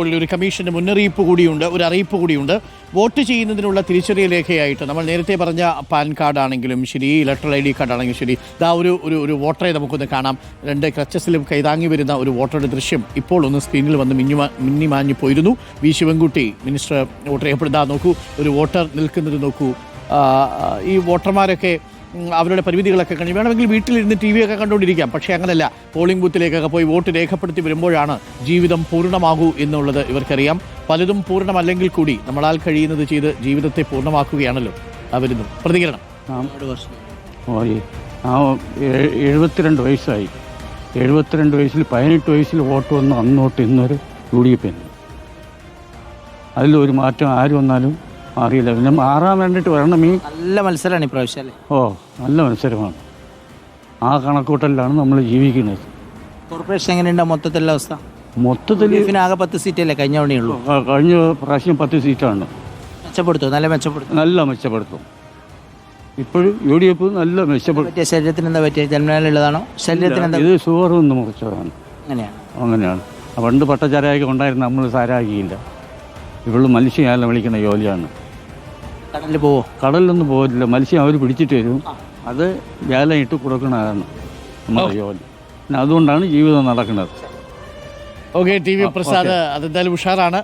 ഒരു കമ്മീഷന്റെ മുന്നറിയിപ്പ് കൂടിയുണ്ട് ഒരു അറിയിപ്പ് കൂടിയുണ്ട്. വോട്ട് ചെയ്യുന്നതിനുള്ള തിരിച്ചറിയൽ രേഖയായിട്ട് നമ്മൾ നേരത്തെ പറഞ്ഞ പാൻ കാർഡ് ആണെങ്കിലും ശരി ഇലക്ട്രൽ ഐ ഡി കാർഡ് ആണെങ്കിലും ശരി ഇതാ ഒരു ഒരു ഒരു വോട്ടറെ നമുക്കൊന്ന് കാണാം. രണ്ട് ക്രച്ചസിലും കൈതാങ്ങി വരുന്ന ഒരു വോട്ടറുടെ ദൃശ്യം ഇപ്പോൾ ഒന്ന് സ്ക്രീനിൽ വന്ന് മിന്നി മിന്നി മാഞ്ഞു പോയിരുന്നു. വി ശിവൻകുട്ടി മിനിസ്റ്റർ വോട്ട് ചെയ്യപ്പെടുന്ന നോക്കൂ ഒരു വോട്ടർ നിൽക്കുന്നത് നോക്കൂ. ഈ വോട്ടർമാരൊക്കെ അവരുടെ പരിമിതികളൊക്കെ കഴിഞ്ഞ് വേണമെങ്കിൽ വീട്ടിലിരുന്ന് ടി വി ഒക്കെ കണ്ടുകൊണ്ടിരിക്കാം പക്ഷേ അങ്ങനല്ല. പോളിംഗ് ബൂത്തിലേക്കൊക്കെ പോയി വോട്ട് രേഖപ്പെടുത്തി വരുമ്പോഴാണ് ജീവിതം പൂർണമാകൂ എന്നുള്ളത് ഇവർക്കറിയാം. പലതും പൂർണമല്ലെങ്കിൽ കൂടി നമ്മളാൽ കഴിയുന്നത് ചെയ്ത് ജീവിതത്തെ പൂർണമാക്കുകയാണല്ലോ. അവരുന്നു വരുന്നു. പ്രതികരണം. ആ എഴുപത്തിരണ്ട് വയസ്സായി. എഴുപത്തിരണ്ട് വയസ്സിൽ പതിനെട്ട് വയസ്സിൽ വോട്ട് വന്ന് അന്നോട്ട് ഇന്നൊരു യു ഡി എഫ് അതിലൊരു മാറ്റം ആര് വന്നാലും അറിയില്ല. പിന്നെ മാറാൻ വേണ്ടിയിട്ട് വരണം ഈ നല്ല മത്സരമാണ് ഇപ്രാവശ്യം അല്ലേ? ഓ നല്ല മത്സരമാണ്. ആ കണക്കൂട്ടലിലാണ് നമ്മൾ ജീവിക്കുന്നത്. കോർപ്പറേഷൻ എങ്ങനെയുണ്ട് മൊത്തത്തിലുള്ള അവസ്ഥ? മൊത്തത്തിൽ ആകെ പത്ത് സീറ്റല്ലേ കഴിഞ്ഞ തവണയുള്ളൂ ക- കഴിഞ്ഞ പ്രാവശ്യം പത്ത് സീറ്റാണ് മെച്ചപ്പെടുത്തു? നല്ല മെച്ചപ്പെടുത്തു? നല്ല മെച്ചപ്പെടുത്തും. ഇപ്പോഴും യു ഡി എഫ് നല്ല മെച്ചപ്പെടുത്തും പറ്റിയ? ശരീരത്തിന് എന്താ പറ്റിയ? ജന്മനാലുള്ളതാണോ ശരീരത്തിന് എന്താ ഇത് ഷുഗർ ഒന്ന് മുറിച്ചതാണ്. അങ്ങനെയാണ്. അങ്ങനെയാണ് പണ്ട് പട്ടച്ചാരായൊക്കെ ഉണ്ടായിരുന്ന നമ്മൾ സാരാക്കിയില്ല ഇവൾ മനുഷ്യയാലും വിളിക്കുന്ന ജോലിയാണ്. കടലിൽ പോവോ? കടലിലൊന്നും പോകില്ല മത്സ്യം അവർ പിടിച്ചിട്ട് വരും. അത് വേല ഇട്ട് കൊടുക്കണതാണ് നമ്മുടെ ജോലി. പിന്നെ അതുകൊണ്ടാണ് ജീവിതം നടക്കുന്നത്. ഓക്കെ ടി വി പ്രസാദ് അതെന്തായാലും ഉഷാറാണ്.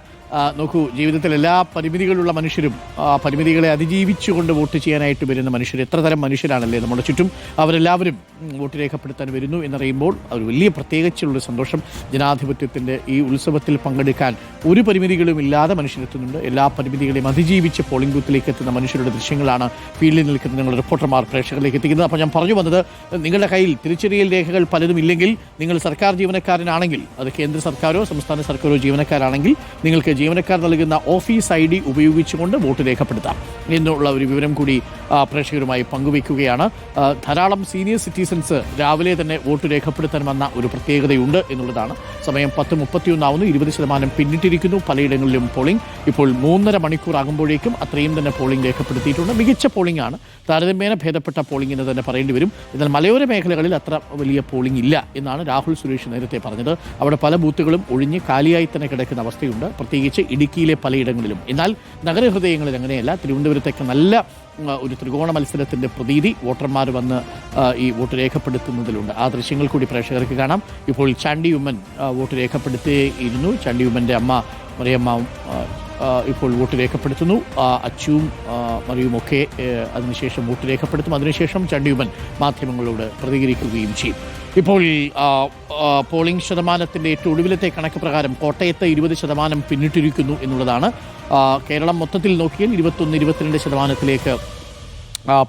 നോക്കൂ ജീവിതത്തിൽ എല്ലാ പരിമിതികളുള്ള മനുഷ്യരും ആ പരിമിതികളെ അതിജീവിച്ചുകൊണ്ട് വോട്ട് ചെയ്യാനായിട്ട് വരുന്ന മനുഷ്യർ എത്ര തരം മനുഷ്യരാണല്ലേ നമ്മുടെ ചുറ്റും. അവരെല്ലാവരും വോട്ട് രേഖപ്പെടുത്താൻ വരുന്നു എന്നറിയുമ്പോൾ ഒരു വലിയ പ്രത്യേകിച്ചുള്ളൊരു സന്തോഷം. ജനാധിപത്യത്തിന്റെ ഈ ഉത്സവത്തിൽ പങ്കെടുക്കാൻ ഒരു പരിമിതികളും ഇല്ലാതെ മനുഷ്യരെത്തുന്നുണ്ട് എല്ലാ പരിമിതികളെയും അതിജീവിച്ച് പോളിംഗ് ബൂത്തിലേക്ക് എത്തുന്ന മനുഷ്യരുടെ ദൃശ്യങ്ങളാണ് ഫീൽഡിൽ നിൽക്കുന്ന ഞങ്ങൾ റിപ്പോർട്ടർമാർ പ്രേക്ഷകരിലേക്ക് എത്തിക്കുന്നത്. അപ്പോൾ ഞാൻ പറഞ്ഞു വന്നത് നിങ്ങളുടെ കയ്യിൽ തിരിച്ചറിയൽ രേഖകൾ പലതും ഇല്ലെങ്കിൽ നിങ്ങൾ സർക്കാർ ജീവനക്കാരനാണെങ്കിൽ അത് കേന്ദ്ര സർക്കാരോ സംസ്ഥാന സർക്കാരോ ജീവനക്കാരാണെങ്കിൽ നിങ്ങൾക്ക് ജീവനക്കാർ നൽകുന്ന ഓഫീസ് ഐ ഡി ഉപയോഗിച്ചുകൊണ്ട് വോട്ട് രേഖപ്പെടുത്താം. എന്നുള്ള ഒരു വിവരം കൂടി പ്രേക്ഷകരുമായി പങ്കുവയ്ക്കുകയാണ്. ധാരാളം സീനിയർ സിറ്റിസൺസ് രാവിലെ തന്നെ വോട്ട് രേഖപ്പെടുത്താൻ വന്ന ഒരു പ്രത്യേകതയുണ്ട് എന്നുള്ളതാണ്. സമയം പത്ത് മുപ്പത്തിയൊന്നാവുന്നു. ഇരുപത് ശതമാനം പിന്നിട്ടിരിക്കുന്നു. പലയിടങ്ങളിലും പോളിംഗ്. ഇപ്പോൾ മൂന്നര മണിക്കൂർ ആകുമ്പോഴേക്കും അത്രയും തന്നെ പോളിംഗ് രേഖപ്പെടുത്തിയിട്ടുണ്ട്. മികച്ച പോളിംഗ് ആണ്. താരതമ്യേന ഭേദപ്പെട്ട പോളിംഗ് എന്ന് തന്നെ പറയേണ്ടി വരും. എന്നാൽ മലയോര മേഖലകളിൽ അത്ര വലിയ പോളിംഗ് ഇല്ല എന്നാണ് രാഹുൽ സുരേഷ് നേരത്തെ പറഞ്ഞത്. അവിടെ പല ബൂത്തുകളും ഒഴിഞ്ഞ് കാലിയായി തന്നെ കിടക്കുന്ന അവസ്ഥയുണ്ട്. പ്രത്യേകിച്ച് ഇടുക്കിയിലെ പലയിടങ്ങളിലും. എന്നാൽ നഗരഹൃദയങ്ങളിൽ അങ്ങനെയല്ല. തിരുവനന്തപുരത്തേക്ക് നല്ല ഒരു ത്രികോണ മത്സരത്തിന്റെ പ്രതീതി വോട്ടർമാർ വന്ന് ഈ വോട്ട് രേഖപ്പെടുത്തുന്നതിലുണ്ട്. ആ ദൃശ്യങ്ങൾ കൂടി പ്രേക്ഷകർക്ക് കാണാം. ഇപ്പോൾ ചാണ്ടി ഉമ്മൻ വോട്ട് രേഖപ്പെടുത്തിയിരുന്നു. ചാണ്ടി ഉമ്മന്റെ അമ്മ മറിയമ്മ ഇപ്പോൾ വോട്ട് രേഖപ്പെടുത്തുന്നു. അച്ചുവും മറിയും മറിയുമൊക്കെ അതിനുശേഷം വോട്ട് രേഖപ്പെടുത്തും. അതിനുശേഷം ചണ്ടിയുമൻ മാധ്യമങ്ങളോട് പ്രതികരിക്കുകയും ചെയ്യും. ഇപ്പോൾ പോളിംഗ് ശതമാനത്തിന്റെ ഏറ്റവും ഒടുവിലത്തെ കണക്ക് പ്രകാരം കോട്ടയത്ത് ഇരുപത് ശതമാനം പിന്നിട്ടിരിക്കുന്നു എന്നുള്ളതാണ്. കേരളം മൊത്തത്തിൽ നോക്കിയാൽ ഇരുപത്തൊന്ന് ഇരുപത്തിരണ്ട് ശതമാനത്തിലേക്ക്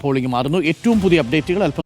പോളിംഗ് മാറുന്നു. ഏറ്റവും പുതിയ അപ്ഡേറ്റുകൾ അല്പം